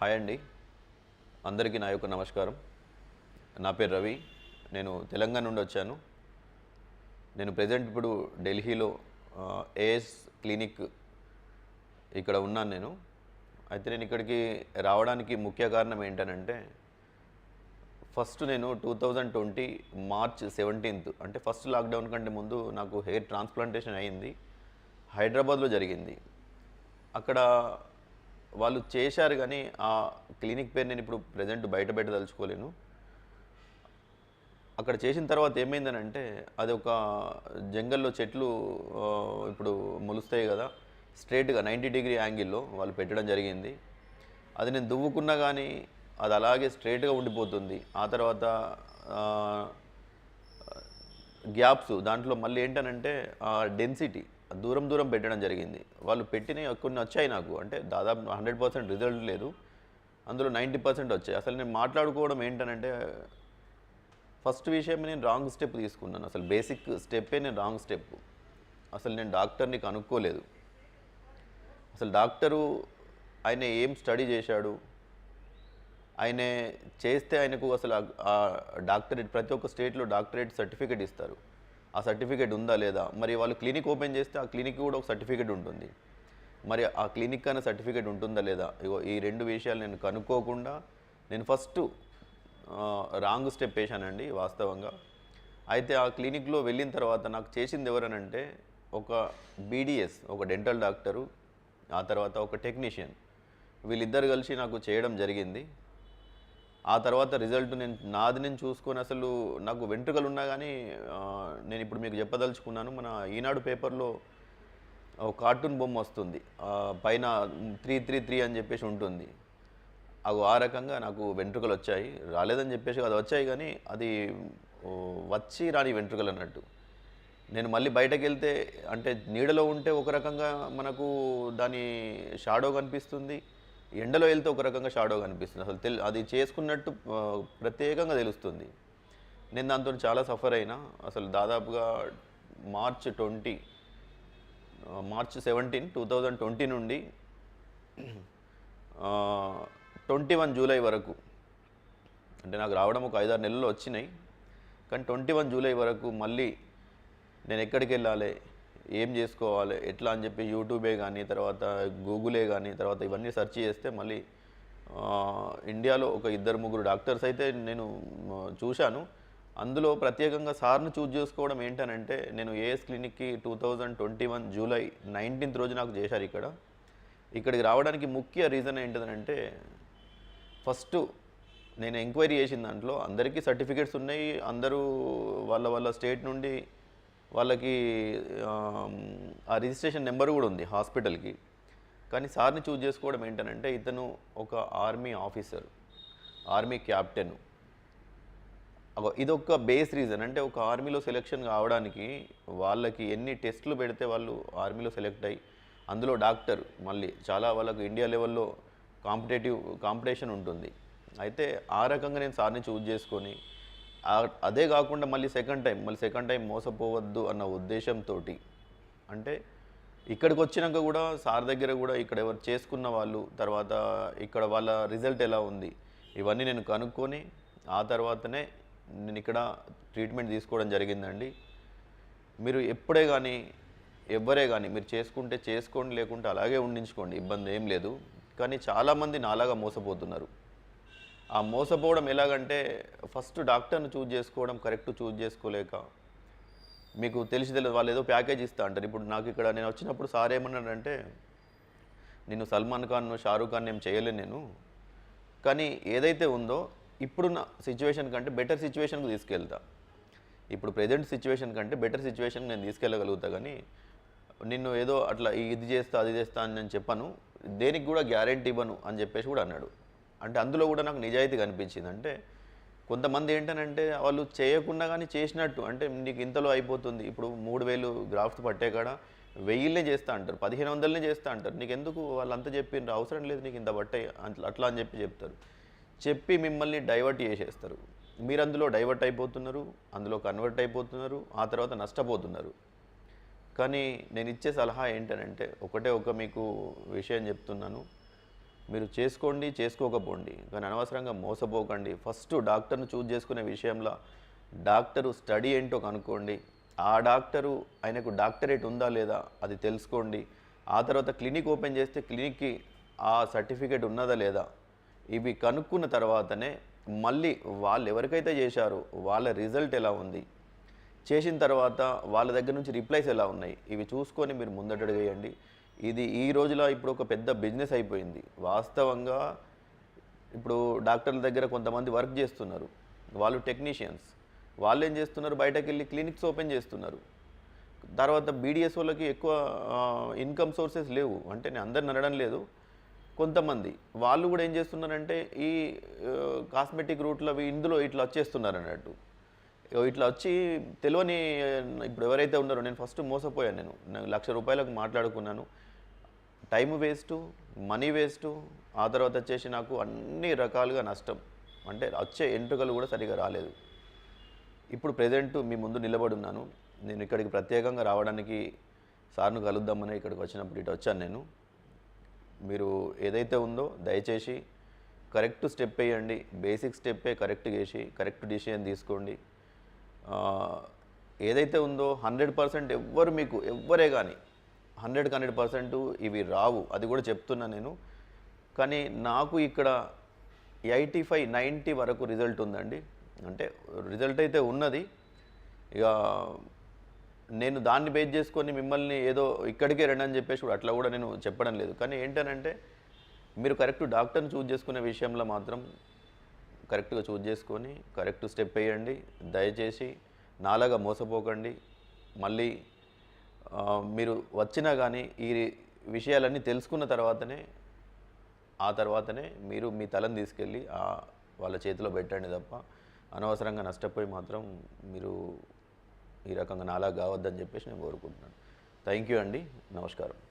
Hi అండి. అందరికీ నా యొక్క నమస్కారం. నా పేరు రవి. నేను తెలంగాణ నుండి వచ్చాను. నేను ప్రజెంట్ ఇప్పుడు ఢిల్లీలో ఏఎస్ క్లినిక్ ఇక్కడ ఉన్నాను నేను. అయితే నేను ఇక్కడికి రావడానికి ముఖ్య కారణం ఏంటనంటే ఫస్ట్ నేను two thousand twenty March seventeenth అంటే ఫస్ట్ లాక్డౌన్ కంటే ముందు నాకు హెయిర్ ట్రాన్స్ప్లాంటేషన్ అయింది. హైదరాబాద్లో జరిగింది. అక్కడ వాళ్ళు చేశారు కానీ ఆ క్లినిక్ పేరు నేను ఇప్పుడు ప్రజెంట్ బయట పెట్టదలుచుకోలేను అక్కడ చేసిన తర్వాత ఏమైందనంటే అది ఒక జంగల్లో చెట్లు ఇప్పుడు మొలుస్తాయి కదా స్ట్రేట్గా నైంటీ డిగ్రీ యాంగిల్లో వాళ్ళు పెట్టడం జరిగింది. అది నేను దువ్వుకున్నా కానీ అది అలాగే స్ట్రేట్గా ఉండిపోతుంది. ఆ తర్వాత గ్యాప్స్ దాంట్లో మళ్ళీ ఏంటనంటే ఆ డెన్సిటీ దూరం దూరం పెట్టడం జరిగింది. వాళ్ళు పెట్టినవి కొన్ని వచ్చాయి నాకు. అంటే దాదాపు హండ్రెడ్ పర్సెంట్ రిజల్ట్ లేదు. అందులో నైంటీ పర్సెంట్ వచ్చాయి. అసలు నేను మాట్లాడుకోవడం ఏంటనంటే ఫస్ట్ విషయం నేను రాంగ్ స్టెప్ తీసుకున్నాను. అసలు బేసిక్ స్టెప్పే నేను రాంగ్ స్టెప్. అసలు నేను డాక్టర్ని కనుక్కోలేదు. అసలు డాక్టరు ఆయన ఏం స్టడీ చేశాడు? ఆయన చేస్తే ఆయనకు అసలు ఆ డాక్టరేట్ ప్రతి ఒక్క స్టేట్లో డాక్టరేట్ సర్టిఫికేట్ ఇస్తారు. ఆ సర్టిఫికేట్ ఉందా లేదా? మరి వాళ్ళు క్లినిక్ ఓపెన్ చేస్తే ఆ క్లినిక్ కూడా ఒక సర్టిఫికేట్ ఉంటుంది. మరి ఆ క్లినిక్ అనే సర్టిఫికేట్ ఉంటుందా లేదా? ఇగో ఈ రెండు విషయాలు నేను కనుక్కోకుండా నేను ఫస్ట్ రాంగ్ స్టెప్ వేశానండి వాస్తవంగా. అయితే ఆ క్లినిక్లో వెళ్ళిన తర్వాత నాకు చేసింది ఎవరనంటే ఒక బీడిఎస్ ఒక డెంటల్ డాక్టరు ఆ తర్వాత ఒక టెక్నీషియన్. వీళ్ళిద్దరు కలిసి నాకు చేయడం జరిగింది. ఆ తర్వాత రిజల్ట్ నేను నాది నేను చూసుకొని అసలు నాకు వెంట్రుకలు ఉన్నా కానీ నేను ఇప్పుడు మీకు చెప్పదలుచుకున్నాను మన ఈనాడు పేపర్లో ఒక కార్టూన్ బొమ్మ వస్తుంది. పైన త్రీ త్రీ త్రీ అని చెప్పేసి ఉంటుంది. అవి ఆ రకంగా నాకు వెంట్రుకలు వచ్చాయి. రాలేదని చెప్పేసి అది వచ్చాయి కానీ అది వచ్చి రాని వెంట్రుకలు అన్నట్టు. నేను మళ్ళీ బయటకు వెళ్తే అంటే నీడలో ఉంటే ఒక రకంగా మనకు దాని షాడో కనిపిస్తుంది. ఎండలో వెళ్తే ఒక రకంగా షాడో కనిపిస్తుంది. అసలు తెల్ అది చేసుకున్నట్టు ప్రత్యేకంగా తెలుస్తుంది. నేను దాంతో చాలా సఫర్ అయినా అసలు దాదాపుగా March twenty March seventeen two thousand twenty నుండి ట్వంటీ వన్ జూలై వరకు అంటే నాకు రావడం ఒక ఐదారు నెలలు వచ్చినాయి. కానీ ట్వంటీ వన్ జూలై వరకు మళ్ళీ నేను ఎక్కడికి వెళ్ళాలి? ఏం చేసుకోవాలి ఎట్లా అని చెప్పి యూట్యూబే కానీ తర్వాత గూగులే కానీ తర్వాత ఇవన్నీ సెర్చ్ చేస్తే మళ్ళీ ఇండియాలో ఒక ఇద్దరు ముగ్గురు డాక్టర్స్ అయితే నేను చూశాను. అందులో ప్రత్యేకంగా సార్ను చూజ్ చేసుకోవడం ఏంటనంటే నేను ఏఎస్ క్లినిక్కి two thousand twenty one July nineteenth రోజు నాకు చేశారు ఇక్కడ. ఇక్కడికి రావడానికి ముఖ్య రీజన్ ఏంటిదనంటే ఫస్ట్ నేను ఎంక్వైరీ చేసిన దాంట్లో అందరికీ సర్టిఫికేట్స్ ఉన్నాయి. అందరూ వాళ్ళ వాళ్ళ స్టేట్ నుండి వాళ్ళకి ఆ రిజిస్ట్రేషన్ నెంబర్ కూడా ఉంది హాస్పిటల్కి. కానీ సార్ని చూజ్ చేసుకోవడం ఏంటనంటే ఇతను ఒక ఆర్మీ ఆఫీసర్ ఆర్మీ క్యాప్టెన్. ఇదొక బేస్ రీజన్. అంటే ఒక ఆర్మీలో సెలెక్షన్ కావడానికి వాళ్ళకి ఎన్ని టెస్టులు పెడితే వాళ్ళు ఆర్మీలో సెలెక్ట్ అయ్యి అందులో డాక్టర్ మళ్ళీ చాలా వాళ్ళకు ఇండియా లెవెల్లో కాంపిటేటివ్ కాంపిటీషన్ ఉంటుంది. అయితే ఆ రకంగా నేను సార్ని చూజ్ చేసుకొని అదే కాకుండా మళ్ళీ సెకండ్ టైం మళ్ళీ సెకండ్ టైం మోసపోవద్దు అన్న ఉద్దేశంతో అంటే ఇక్కడికి వచ్చినాక కూడా సార్ దగ్గర కూడా ఇక్కడ ఎవరు చేసుకున్న వాళ్ళు తర్వాత ఇక్కడ వాళ్ళ రిజల్ట్ ఎలా ఉంది ఇవన్నీ నేను కనుక్కొని ఆ తర్వాతనే నేను ఇక్కడ ట్రీట్మెంట్ తీసుకోవడం జరిగిందండి. మీరు ఎప్పుడే కానీ ఎవ్వరే కానీ మీరు చేసుకుంటే చేసుకోండి లేకుంటే అలాగే ఉండించుకోండి ఇబ్బంది ఏం లేదు. కానీ చాలామంది నాలాగా మోసపోతున్నారు. ఆ మోసపోవడం ఎలాగంటే ఫస్ట్ డాక్టర్ని చూజ్ చేసుకోవడం కరెక్ట్ చూజ్ చేసుకోలేక మీకు తెలిసి తెలియదు వాళ్ళు ఏదో ప్యాకేజ్ ఇస్తా అంటారు. ఇప్పుడు నాకు ఇక్కడ నేను వచ్చినప్పుడు సార్ ఏమన్నాడంటే నేను సల్మాన్ ఖాన్ షారూఖ్ ఖాన్ ఏం చేయలేను నేను. కానీ ఏదైతే ఉందో ఇప్పుడున్న సిచ్యువేషన్ కంటే బెటర్ సిచ్యువేషన్కి తీసుకెళ్తా. ఇప్పుడు ప్రజెంట్ సిచ్యువేషన్ కంటే బెటర్ సిచ్యువేషన్ నేను తీసుకెళ్ళగలుగుతా కానీ నిన్ను ఏదో అట్లా ఇది చేస్తా అది చేస్తా అని నేను చెప్పాను. దేనికి కూడా గ్యారెంటీ ఇవ్వను అని చెప్పేసి కూడా అన్నాడు. అంటే అందులో కూడా నాకు నిజాయితీ కనిపించింది. అంటే కొంతమంది ఏంటనంటే వాళ్ళు చేయకుండా కానీ చేసినట్టు అంటే నీకు ఇంతలో అయిపోతుంది ఇప్పుడు మూడు వేలు గ్రాఫ్స్ పట్టే కాడ వెయ్యిలే చేస్తా అంటారు పదిహేను వందలనే చేస్తా అంటారు. నీకు ఎందుకు వాళ్ళంతా చెప్పిండ్రు అవసరం లేదు నీకు ఇంత పట్టే అట్లా అట్లా అని చెప్పి చెప్తారు. చెప్పి మిమ్మల్ని డైవర్ట్ చేసేస్తారు. మీరు అందులో డైవర్ట్ అయిపోతున్నారు అందులో కన్వర్ట్ అయిపోతున్నారు ఆ తర్వాత నష్టపోతున్నారు. కానీ నేను ఇచ్చే సలహా ఏంటనంటే ఒకటే ఒక మీకు విషయం చెప్తున్నాను. మీరు చేసుకోండి చేసుకోకపోండి కానీ అనవసరంగా మోసపోకండి. ఫస్ట్ డాక్టర్ను చూజ్ చేసుకునే విషయంలో డాక్టరు స్టడీ ఏంటో కనుక్కోండి. ఆ డాక్టరు ఆయనకు డాక్టరేట్ ఉందా లేదా అది తెలుసుకోండి. ఆ తర్వాత క్లినిక్ ఓపెన్ చేస్తే క్లినిక్కి ఆ సర్టిఫికేట్ ఉన్నదా లేదా ఇవి కనుక్కున్న తర్వాతనే మళ్ళీ వాళ్ళు ఎవరికైతే చేశారో వాళ్ళ రిజల్ట్ ఎలా ఉంది? చేసిన తర్వాత వాళ్ళ దగ్గర నుంచి రిప్లైస్ ఎలా ఉన్నాయి? ఇవి చూసుకొని మీరు ముందటడు వేయండి. ఇది ఈ రోజులో ఇప్పుడు ఒక పెద్ద బిజినెస్ అయిపోయింది. వాస్తవంగా ఇప్పుడు డాక్టర్ల దగ్గర కొంతమంది వర్క్ చేస్తున్నారు. వాళ్ళు టెక్నీషియన్స్. వాళ్ళు ఏం చేస్తున్నారు? బయటకు వెళ్ళి క్లినిక్స్ ఓపెన్ చేస్తున్నారు. తర్వాత బీడిఎస్ వాళ్ళకి ఎక్కువ ఇన్కమ్ సోర్సెస్ లేవు. అంటే నేను అందరిని అనడం లేదు. కొంతమంది. వాళ్ళు కూడా ఏం చేస్తున్నారంటే ఈ కాస్మెటిక్ రూట్లో అవి ఇందులో ఇట్లా వచ్చేస్తున్నారు అన్నట్టు ఇగో ఇట్లా వచ్చి తెలియని ఇప్పుడు ఎవరైతే ఉన్నారో నేను ఫస్ట్ మోసపోయాను నేను లక్ష రూపాయలకు మాట్లాడుకున్నాను. టైం వేస్ట్ మనీ వేస్ట్ ఆ తర్వాత వచ్చేసి నాకు అన్ని రకాలుగా నష్టం. అంటే వచ్చే ఎంట్రుకలు కూడా సరిగా రాలేదు. ఇప్పుడు ప్రజెంట్ మీ ముందు నిలబడి ఉన్నాను. నేను ఇక్కడికి ప్రత్యేకంగా రావడానికి సార్ను కలుద్దామని ఇక్కడికి వచ్చినప్పుడు ఇటు వచ్చాను నేను. మీరు ఏదైతే ఉందో దయచేసి కరెక్ట్ స్టెప్ వేయండి. బేసిక్ స్టెప్పే కరెక్ట్ చేసి కరెక్ట్ డిసిషన్ తీసుకోండి. ఏదైతే ఉందో హండ్రెడ్ పర్సెంట్ ఎవ్వరు మీకు ఎవ్వరే కానీ హండ్రెడ్కి హండ్రెడ్ పర్సెంట్ ఇవి రావు అది కూడా చెప్తున్నా నేను. కానీ నాకు ఇక్కడ ఎయిటీ ఫైవ్ నైంటీ వరకు రిజల్ట్ ఉందండి. అంటే రిజల్ట్ అయితే ఉన్నది. ఇక నేను దాన్ని బేస్ చేసుకొని మిమ్మల్ని ఏదో ఇక్కడికే రండి అని చెప్పేసి కూడా అట్లా కూడా నేను చెప్పడం లేదు. కానీ ఏంటనంటే మీరు కరెక్ట్ డాక్టర్ని చూజ్ చేసుకునే విషయంలో మాత్రం కరెక్ట్గా చూజ్ చేసుకొని కరెక్ట్ స్టెప్ వేయండి. దయచేసి నాలాగా మోసపోకండి. మళ్ళీ మీరు వచ్చినా కానీ ఈ విషయాలన్నీ తెలుసుకున్న తర్వాతనే ఆ తర్వాతనే మీరు మీ తలను తీసుకెళ్ళి ఆ వాళ్ళ చేతిలో పెట్టండి తప్ప అనవసరంగా నష్టపోయి మాత్రం మీరు ఈ రకంగా నాలా కావద్దని చెప్పేసి నేను కోరుకుంటున్నాను. థ్యాంక్ యూ అండి. నమస్కారం.